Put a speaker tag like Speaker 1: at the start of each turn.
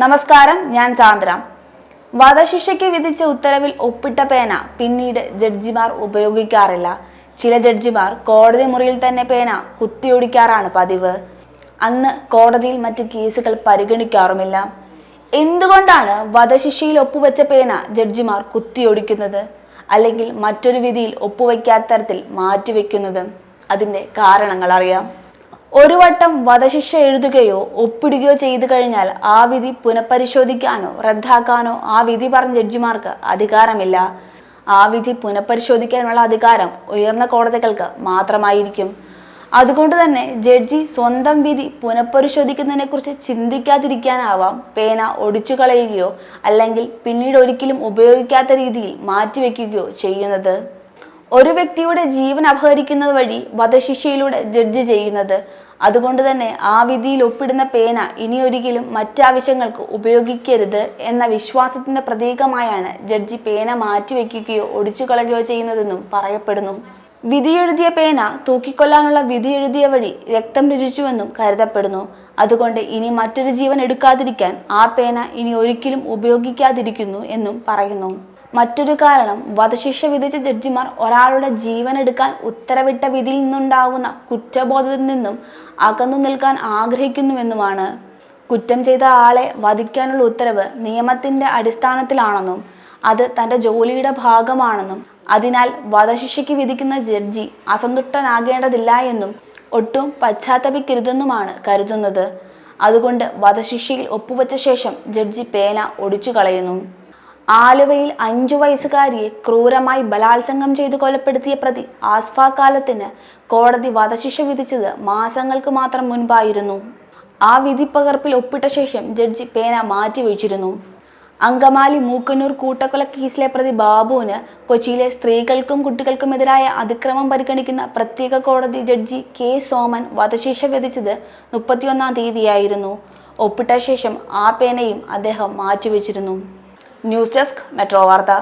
Speaker 1: നമസ്കാരം ഞാൻ ചാന്ദ്ര. വധശിക്ഷയ്ക്ക് വിധിച്ച ഉത്തരവിൽ ഒപ്പിട്ട പേന പിന്നീട് ജഡ്ജിമാർ ഉപയോഗിക്കാറില്ല. ചില ജഡ്ജിമാർ കോടതി മുറിയിൽ തന്നെ പേന കുത്തിയൊടിക്കാറാണ് പതിവ്. അന്ന് കോടതിയിൽ മറ്റ് കേസുകൾ പരിഗണിക്കാറുമില്ല. എന്തുകൊണ്ടാണ് വധശിക്ഷയിൽ ഒപ്പുവെച്ച പേന ജഡ്ജിമാർ കുത്തിയൊടിക്കുന്നത്? അല്ലെങ്കിൽ മറ്റൊരു വിധിയിൽ ഒപ്പുവെക്കാത്ത തരത്തിൽ മാറ്റിവെക്കുന്നത്? അതിന്റെ കാരണങ്ങൾ അറിയാം. ഒരു വട്ടം വധശിക്ഷ എഴുതുകയോ ഒപ്പിടുകയോ ചെയ്തു കഴിഞ്ഞാൽ ആ വിധി പുനഃപരിശോധിക്കാനോ റദ്ദാക്കാനോ ആ വിധി പറഞ്ഞ ജഡ്ജിമാർക്ക് അധികാരമില്ല. ആ വിധി പുനഃപരിശോധിക്കാനുള്ള അധികാരം ഉയർന്ന കോടതികൾക്ക് മാത്രമായിരിക്കും. അതുകൊണ്ട് തന്നെ ജഡ്ജി സ്വന്തം വിധി പുനഃപരിശോധിക്കുന്നതിനെക്കുറിച്ച് ചിന്തിക്കാതിരിക്കാനാവാം പേന ഒടിച്ചു കളയുകയോ അല്ലെങ്കിൽ പിന്നീട് ഒരിക്കലും ഉപയോഗിക്കാത്ത രീതിയിൽ മാറ്റിവെക്കുകയോ ചെയ്യുന്നത്. ഒരു വ്യക്തിയുടെ ജീവൻ അപഹരിക്കുന്നത് വഴി വധശിക്ഷയിലൂടെ ജഡ്ജ് ചെയ്യുന്നത് അതുകൊണ്ട് തന്നെ ആ വിധിയിൽ ഒപ്പിടുന്ന പേന ഇനിയൊരിക്കലും മറ്റാവശ്യങ്ങൾക്ക് ഉപയോഗിക്കരുത് എന്ന വിശ്വാസത്തിന്റെ പ്രതീകമായാണ് ജഡ്ജി പേന മാറ്റിവെക്കുകയോ ഒടിച്ചു കളയുകയോ ചെയ്യുന്നതെന്നും പറയപ്പെടുന്നു. വിധിയെഴുതിയ പേന തൂക്കിക്കൊല്ലാനുള്ള വിധി എഴുതിയ വഴി രക്തം രുചിച്ചുവെന്നും കരുതപ്പെടുന്നു. അതുകൊണ്ട് ഇനി മറ്റൊരു ജീവൻ എടുക്കാതിരിക്കാൻ ആ പേന ഇനി ഒരിക്കലും ഉപയോഗിക്കാതിരിക്കുന്നു എന്നും പറയുന്നു. മറ്റൊരു കാരണം വധശിക്ഷ വിധിച്ച ജഡ്ജിമാർ ഒരാളുടെ ജീവൻ എടുക്കാൻ ഉത്തരവിട്ട വിധിയിൽ നിന്നുണ്ടാകുന്ന കുറ്റബോധത്തിൽ നിന്നും അകന്നു നിൽക്കാൻ ആഗ്രഹിക്കുന്നുവെന്നുമാണ്. കുറ്റം ചെയ്ത ആളെ വധിക്കാനുള്ള ഉത്തരവ് നിയമത്തിന്റെ അടിസ്ഥാനത്തിലാണെന്നും അത് തന്റെ ജോലിയുടെ ഭാഗമാണെന്നും അതിനാൽ വധശിക്ഷയ്ക്ക് വിധിക്കുന്ന ജഡ്ജി അസന്തുഷ്ടനാകേണ്ടതില്ല എന്നും ഒട്ടും പശ്ചാത്തപിക്കരുതെന്നുമാണ് കരുതുന്നത്. അതുകൊണ്ട് വധശിക്ഷയിൽ ഒപ്പുവെച്ച ശേഷം ജഡ്ജി പേന ഒടിച്ചു കളയുന്നു ആലുവയിൽ അഞ്ചു വയസ്സുകാരിയെ ക്രൂരമായി ബലാത്സംഗം ചെയ്തു കൊലപ്പെടുത്തിയ പ്രതി ആസ്ഫ കാലത്തിന് കോടതി വധശിക്ഷ വിധിച്ചത് മാസങ്ങൾക്ക് മാത്രം മുൻപായിരുന്നു. ആ വിധിപ്പകർപ്പിൽ ഒപ്പിട്ട ശേഷം ജഡ്ജി പേന മാറ്റിവെച്ചിരുന്നു. അങ്കമാലി മൂക്കന്നൂർ കൂട്ടക്കൊല കേസിലെ പ്രതി ബാബുവിന് കൊച്ചിയിലെ സ്ത്രീകൾക്കും കുട്ടികൾക്കുമെതിരായ അതിക്രമം പരിഗണിക്കുന്ന പ്രത്യേക കോടതി ജഡ്ജി കെ സോമൻ വധശിക്ഷ വിധിച്ചത് മുപ്പത്തിയൊന്നാം തീയതിയായിരുന്നു. ഒപ്പിട്ട ശേഷം ആ പേനയും അദ്ദേഹം മാറ്റിവെച്ചിരുന്നു. ന്യൂസ് ഡെസ്ക് മെട്രോ വാർത്ത